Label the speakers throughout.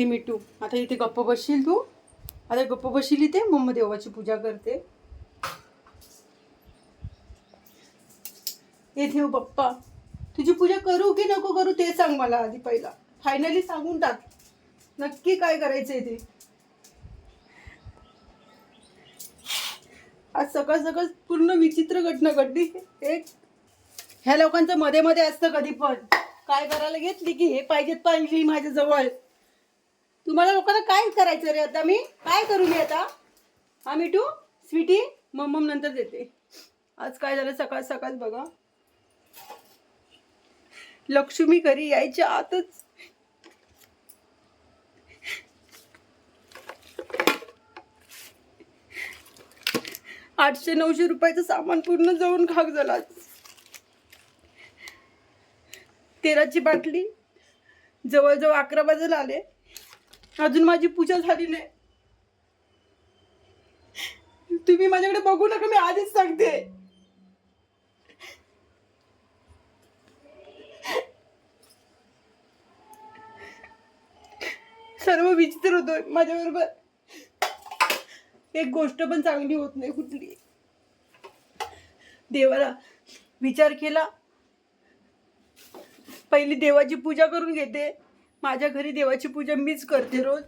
Speaker 1: हे मिठू आता इथे गप्प बसशील तू? आता गप्प बसशील इथे? मम्मी देवाची पूजा करते. हे ठेव हो बाप्पा तुझी पूजा करू की नको करू ते सांग मला आधी पहिला. फायनली सांगून टाक. नक्की काय करायचंय ते? आज सकाळ सकाळ पूर्ण विचित्र घटना घडली. एक ह्या लोकांचं मध्ये मध्ये असतं कधी पण. काय करायला घेतली की हे पाहिजेत पाहिजे माझ्या जवळ तुम्हाला लोकांना काय करायचं रे आता मी? काय करू मी आता? हा मिठू स्वीटी मम्मम नंतर देते. आज काय झालं? सकाळ सकाळ बघा. लक्ष्मी घरी यायच्या आतच. आठशे नऊशे रुपयाचं सामान पूर्ण जाऊन खाक झाला तेराची तेलाची बाटली. जवळजवळ अकरा वाजेला आले. अजून माझी पूजा झाली नाही. तुम्ही माझ्याकडे बघू नका मी आधीच सांगते. सर्व विचित्र होतोय माझ्याबरोबर. एक गोष्ट पण चांगली होत नाही कुठली. देवाला विचार केला. पहिली देवाची पूजा करून घेते. माझ्या घरी देवाची पूजा मीच करते रोज.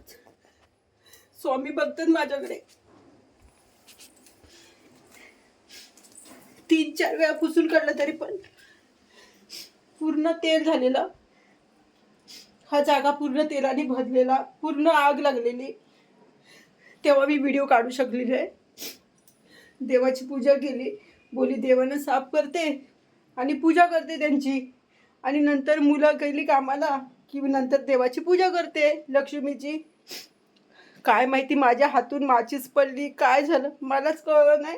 Speaker 1: स्वामी बघतात माझ्याकडे. तीन चार वेळा पुसून काढलं तरी पण पूर्ण तेल झालेलं. हा जागा पूर्ण तेलाने भरलेला पूर्ण आग लागलेली. तेव्हा मी व्हिडिओ काढू शकली नाही देवाची पूजा केली. बोली देवानं साफ करते आणि पूजा करते त्यांची. आणि नंतर मुलं गेली कामाला. की नंतर देवाची पूजा करते लक्ष्मीची. काय माहिती माझ्या हातून माचीच पडली काय झालं मलाच कळलं नाही.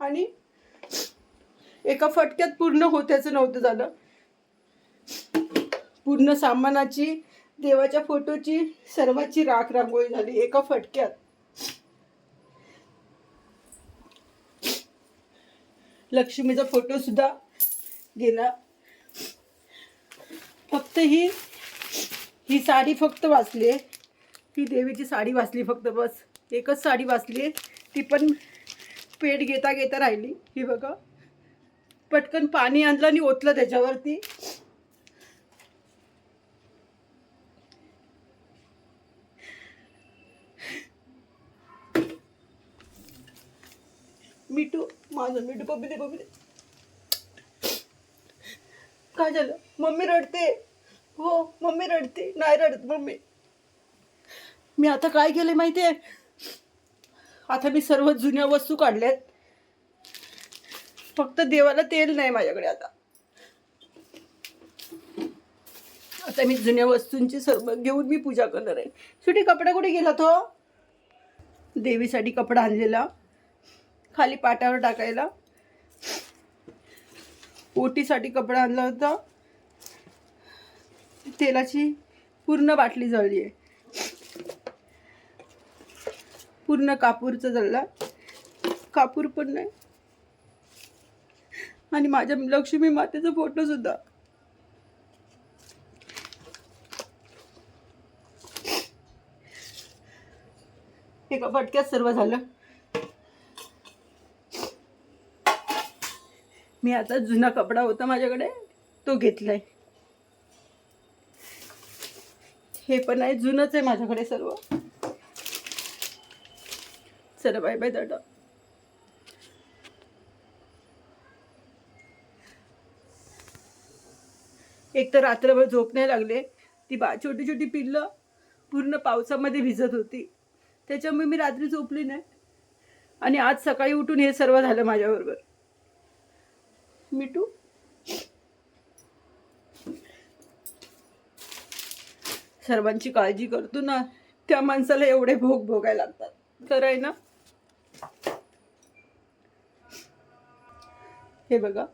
Speaker 1: आणि एका फटक्यात पूर्ण होत्याचं नव्हतं झालं. पूर्ण सामानाची देवाच्या फोटोची सर्वाची राख रांगोळी झाली एका फटक्यात. लक्ष्मीचा फोटो सुद्धा गेला. फक्त ही ही साडी फक्त वाचली आहे. ही देवीची साडी वाचली फक्त बस. एकच साडी वाचली आहे. ती पण पेट घेता घेता राहिली. ही बघा. पटकन पाणी आणलं आणि ओतलं त्याच्यावरती. मिठू माझं मिठू पप्पी दे बबी दे काय झालं? मम्मी रडते. हो मम्मी रडते. नाही रडत मम्मी. मी आता काय केलं माहिती आहे आता मी सर्व जुन्या वस्तू काढल्यात. फक्त देवाला तेल नाही माझ्याकडे आता. आता मी जुन्या वस्तूंची सर्व घेऊन मी पूजा करणार आहे. शेवटी कपडा कुठे गेला तो? देवीसाठी कपडा आणलेला. खाली पाटावर टाकायला. ओटीसाठी कपडा आणला होता. तेलाची पूर्ण बाटली जळली आहे पूर्ण कापूरचं जळला. कापूर पण नाही. आणि माझ्या लक्ष्मी मातेचा फोटो सुद्धा. एका फटक्यात सर्व झालं. मी आता जुना कपडा होता माझ्याकडे तो घेतलाय. हे पण आहे जुनच आहे माझ्याकडे सर्व. चला बाय बाय दादा एक तर रात्रभर झोप नाही लागले. ती बा छोटी छोटी पिल्लं पूर्ण पावसामध्ये भिजत होती. त्याच्यामुळे मी रात्री झोपली नाही. आणि आज सकाळी उठून हे सर्व झालं माझ्याबरोबर. मिठू सर्वांची काळजी करतो ना त्या माणसाला एवढे भोग भोगायला लागतात. खरं आहे ना? हे बघा.